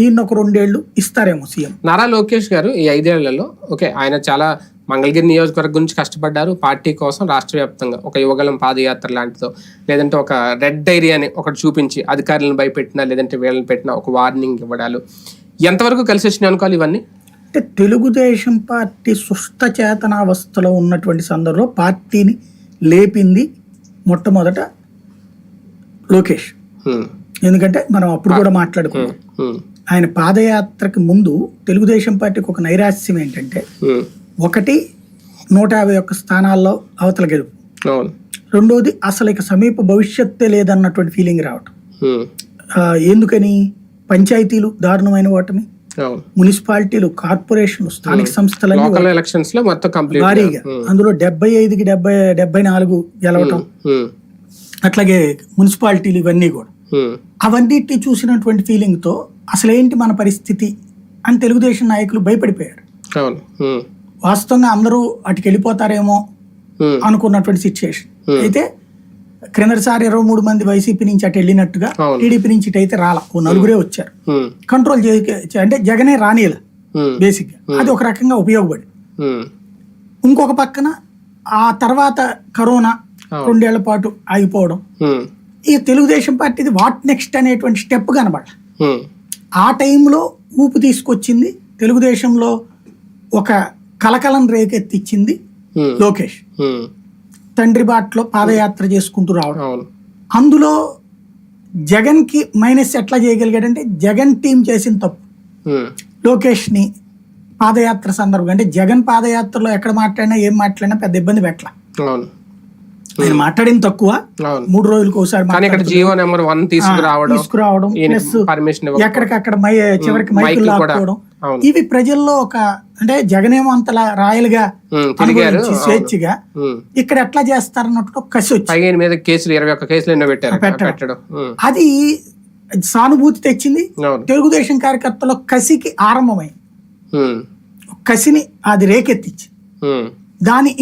ఈయన ఒక రెండేళ్ళు ఇస్తారేమో సీఎం. నారా లోకేష్ గారు ఈ ఐదేళ్ళలో ఓకే ఆయన చాలా మంగళగిరి నియోజకవర్గం గురించి కష్టపడ్డారు. పార్టీ కోసం రాష్ట్ర వ్యాప్తంగా ఒక యువగలం పాదయాత్ర లాంటిదో లేదంటే ఒక రెడ్ డైరీ అని ఒకటి చూపించి అధికారులను భయపెట్టినా లేదంటే వీళ్ళని పెట్టినా ఒక వార్నింగ్ ఇవ్వడాలు. ఎంతవరకు కలిసి వచ్చినాయి అనుకోవాలి ఇవన్నీ? అంటే తెలుగుదేశం పార్టీ సుస్థ చేతనావస్థలో ఉన్నటువంటి సందర్భంలో పార్టీని లేపింది మొట్టమొదట లోకేష్. ఎందుకంటే మనం అప్పుడు కూడా మాట్లాడుకున్నాం. ఆయన పాదయాత్రకి ముందు తెలుగుదేశం పార్టీకి ఒక నైరాస్యం ఏంటంటే. ఒకటి నూట యాభై ఒక్క స్థానాల్లో అవతల గెలుపు. రెండోది అసలు ఇక సమీప భవిష్యత్తే లేదన్నటువంటి ఫీలింగ్ రావటం. ఎందుకని? పంచాయతీలు దారుణమైన ఓటమి. మున్సిపాలిటీలు కార్పొరేషన్లు స్థానిక సంస్థలన్నీ లోకల్ ఎలక్షన్స్లో మొత్తం కంప్లీట్ భారీగా అందులో డెబ్బై ఐదుకి డెబ్బై డెబ్బై నాలుగు గెలవటం. అట్లాగే మున్సిపాలిటీలు ఇవన్నీ కూడా. అవన్నిటిని చూసినటువంటి ఫీలింగ్ తో అసలు ఏంటి మన పరిస్థితి అని తెలుగుదేశం నాయకులు భయపడిపోయారు. వాస్తవంగా అందరూ అటుకి వెళ్ళిపోతారేమో. అనుకున్నటువంటి సిచ్యుయేషన్ అయితే క్రిందటిసారి ఇరవై మూడు మంది వైసీపీ నుంచి అటు వెళ్ళినట్టుగా. టీడీపీ నుంచి ఇటు అయితే రాలా ఓ నలుగురే వచ్చారు. కంట్రోల్ అంటే జగనే రానియల. బేసిక్ అది ఒక రకంగా ఉపయోగపడి. ఇంకొక పక్కన ఆ తర్వాత కరోనా. రెండేళ్ళ పాటు ఆగిపోవడం. ఈ తెలుగుదేశం పార్టీది వాట్ నెక్స్ట్ అనేటువంటి స్టెప్ కనబడ. ఆ టైంలో ఊపు తీసుకొచ్చింది. తెలుగుదేశంలో ఒక కలకలం రేకెత్తిచ్చింది. లోకేష్. తండ్రి బాటలో పాదయాత్ర చేసుకుంటూ రావడం. అందులో జగన్కి మైనస్ ఎట్లా చేయగలిగాడంటే జగన్ టీం చేసిన తప్పు. లోకేష్ని పాదయాత్ర సందర్భంగా అంటే జగన్ పాదయాత్రలో ఎక్కడ మాట్లాడినా ఏం మాట్లాడినా పెద్ద ఇబ్బంది పెట్టల. అవును ఆయన మాట్లాడింది తక్కువ. మూడు రోజులకు ఒకసారి కానీ ఇక్కడ జియో నెంబర్ వన్ తీసుకురావడం తీసుకురావడం ప్లస్ పర్మిషన్ ఎక్కడికక్కడ మై చివరికి మైకులు. లాక్కోవడం. ఇవి ప్రజల్లో ఒక అంటే జగనేమో అంతలా రాయలుగా తిరిగారు. అనుభవించి స్వేచ్ఛగా. ఇక్కడ ఎట్లా చేస్తారన్నట్టు కసి వచ్చి మీద కేసులు ఇరవై ఒక్క కేసులు ఎన్నో పెట్టారు. పెట్టడం. అది సానుభూతి తెచ్చింది. తెలుగుదేశం కార్యకర్తల కసికి ఆరంభమైంది. హ్మ్. కసిని అది రేకెత్తించి. దాని